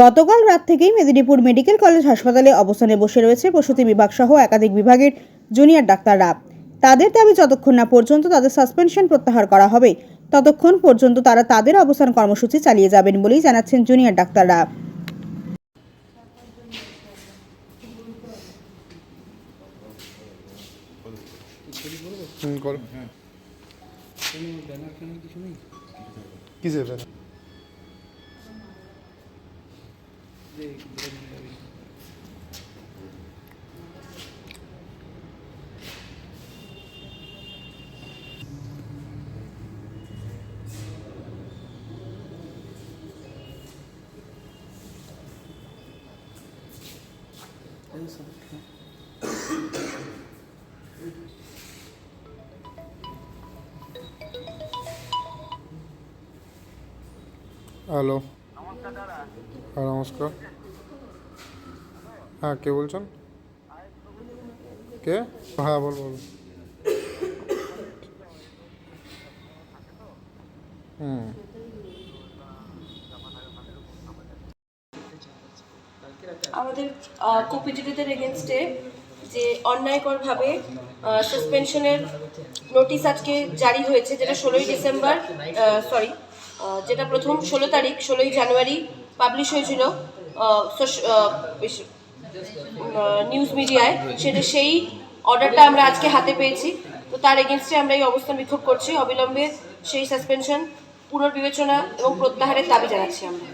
গতকাল রাত থেকেই মেদিনীপুর মেডিকেল কলেজ হাসপাতালে অবস্থানে বসে রয়েছে প্রসূতি বিভাগ সহ একাধিক বিভাগের জুনিয়র ডাক্তাররা। তাদের দাবি যতক্ষণ না পর্যন্ত তাদের সাসপেনশন প্রত্যাহার করা হবে ততক্ষণ পর্যন্ত তারা তাদের অবস্থান কর্মসূচি চালিয়ে যাবেন বলেই জানাচ্ছেন জুনিয়র ডাক্তাররা। করো। কিসের ব্যানার? Hello. হ্যাঁ নমস্কার। হ্যাঁ কে বলছেন? কে? হ্যাঁ বল বল। হুম। আমাদের কোপিটিভিদের এগেনস্টে যে অন্যায়করভাবে সাসপেনশনের নোটিশ আজকে জারি হয়েছে, যেটা ষোলোই ডিসেম্বর সরি যেটা প্রথম ষোলো তারিখ, ষোলোই জানুয়ারি পাবলিশ হয়েছিল নিউজ মিডিয়ায় সেটা সেই অর্ডারটা আমরা আজকে হাতে পেয়েছি। তো তার এগেনস্টে আমরা এই অবস্থান বিক্ষোভ করছি। অবিলম্বে সেই সাসপেনশন পুনর্বিবেচনা এবং প্রত্যাহারের দাবি জানাচ্ছি আমরা।